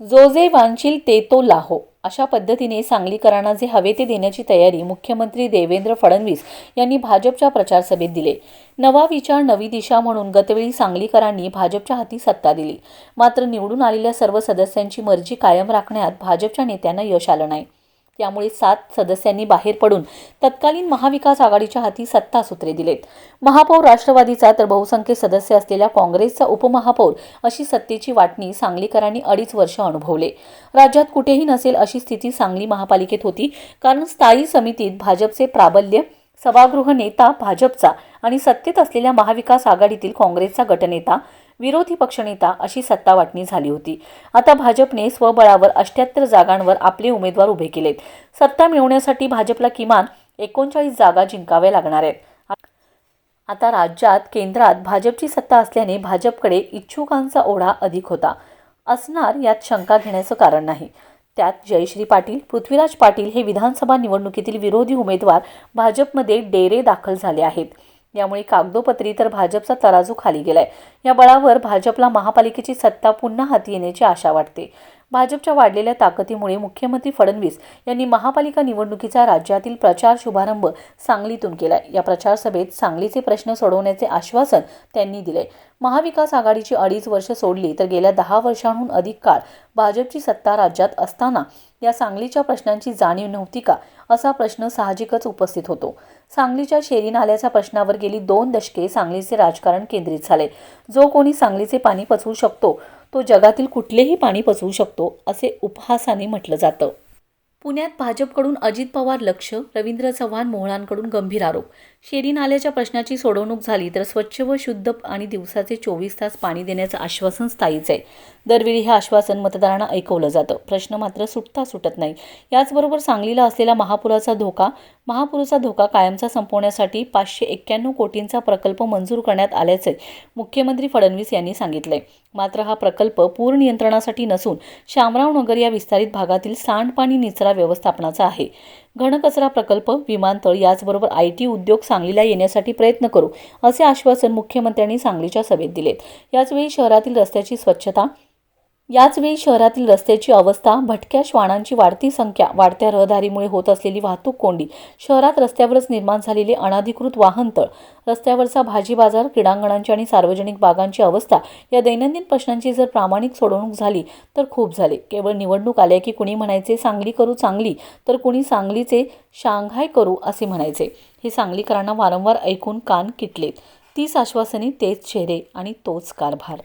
जो जे वांछील ते तो लाहो. अशा पद्धतीने सांगलीकरांना जे हवे ते देण्याची तयारी मुख्यमंत्री देवेंद्र फडणवीस यांनी भाजपच्या प्रचार सभेत दिले. नवा विचार नवी दिशा म्हणून गतवेळी सांगलीकरांनी भाजपच्या हाती सत्ता दिली. मात्र निवडून आलेल्या सर्व सदस्यांची मर्जी कायम राखण्यात भाजपच्या नेत्यांना यश आलं नाही. त्यामुळे सात सदस्यांनी बाहेर पडून तत्कालीन महाविकास आघाडीच्या हाती सत्तासूत्रे दिलेत. महापौर राष्ट्रवादीचा तर बहुसंख्य सदस्य असलेल्या काँग्रेसचा उपमहापौर अशी सत्तेची वाटणी सांगलीकरांनी अडीच वर्ष अनुभवले. राज्यात कुठेही नसेल अशी स्थिती सांगली महापालिकेत होती कारण स्थायी समितीत भाजपचे प्राबल्य सभागृह नेता भाजपचा आणि सत्तेत असलेल्या महाविकास आघाडीतील काँग्रेसचा गटनेता विरोधी पक्षनेता अशी सत्ता वाटणी झाली होती. आता भाजपने स्वबळावर अष्ट्याहत्तर जागांवर आपले उमेदवार उभे केलेत. सत्ता मिळवण्यासाठी भाजपला किमान एकोणचाळीस जागा जिंकाव्या लागणार आहेत. आता राज्यात केंद्रात भाजपची सत्ता असल्याने भाजपकडे इच्छुकांचा ओढा अधिक होता. असणार यात शंका घेण्याचं कारण नाही. त्यात जयश्री पाटील पृथ्वीराज पाटील हे विधानसभा निवडणुकीतील विरोधी उमेदवार भाजपमध्ये डेरे दाखल झाले आहेत. यामुळे कागदोपत्री तर भाजपचा तराजू खाली गेलाय. या बळावर भाजपला महापालिकेची सत्ता पुन्हा हाती येण्याची आशा वाटते. भाजपच्या वाढलेल्या ताकदीमुळे मुख्यमंत्री फडणवीस यांनी महापालिका निवडणुकीचा राज्यातील प्रचार शुभारंभ सांगलीतून केला या प्रचार सभेत सांगलीचे प्रश्न सोडवण्याचे आश्वासन त्यांनी दिले महाविकास आघाडीची अडीच वर्ष सोडली तर गेल्या दहा वर्षांहून अधिक काळ भाजपची सत्ता राज्यात असताना या सांगलीच्या प्रश्नांची जाणीव नव्हती का? असा प्रश्न साहजिकच उपस्थित होतो. सांगलीच्या शेरी नाल्याच्या प्रश्नावर गेली दोन दशके सांगलीचे राजकारण केंद्रित झाले. जो कोणी सांगलीचे पाणी पचवू शकतो तो जगातील कुठलेही पाणी पचवू शकतो असे उपहासाने म्हटलं जातं. पुण्यात भाजपकडून अजित पवार लक्ष रवींद्र चव्हाण मोहळांकडून गंभीर आरोप. शेरी नाल्याच्या प्रश्नाची सोडवणूक झाली तर स्वच्छ व शुद्ध आणि दिवसाचे चोवीस तास पाणी देण्याचं आश्वासन स्थायीच आहे. दरवेळी हे आश्वासन मतदारांना ऐकवलं जातं. प्रश्न मात्र सुटता सुटत नाही. याचबरोबर सांगलीला असलेला महापुराचा धोका महापुराचा धोका कायमचा संपवण्यासाठी पाचशे एक्क्याण्णव कोटींचा प्रकल्प मंजूर करण्यात आल्याचे मुख्यमंत्री फडणवीस यांनी सांगितलंय. मात्र हा प्रकल्प पूर नियंत्रणासाठी नसून शामराव नगर या विस्तारित भागातील सांडपाणी निचरा व्यवस्थापनाचा आहे. घनकचरा प्रकल्प विमानतळ याचबरोबर आय टी उद्योग सांगलीला येण्यासाठी प्रयत्न करू असे आश्वासन मुख्यमंत्र्यांनी सांगलीच्या सभेत दिलेत. याचवेळी शहरातील रस्त्याची स्वच्छता याचवेळी शहरातील रस्त्याची अवस्था भटक्या श्वानांची वाढती संख्या वाढत्या रहदारीमुळे होत असलेली वाहतूक कोंडी शहरात रस्त्यावरच निर्माण झालेले अनाधिकृत वाहनतळ रस्त्यावरचा भाजी बाजार क्रीडांगणांची आणि सार्वजनिक बागांची अवस्था या दैनंदिन प्रश्नांची जर प्रामाणिक सोडवणूक झाली तर खूप झाले. केवळ निवडणूक आल्या की कुणी म्हणायचे सांगली करू चांगली तर कुणी सांगलीचे शांघाय करू असे म्हणायचे. हे सांगलीकरांना वारंवार ऐकून कान किटलेत. तीच आश्वासने तेच चेहरे आणि तोच कारभार.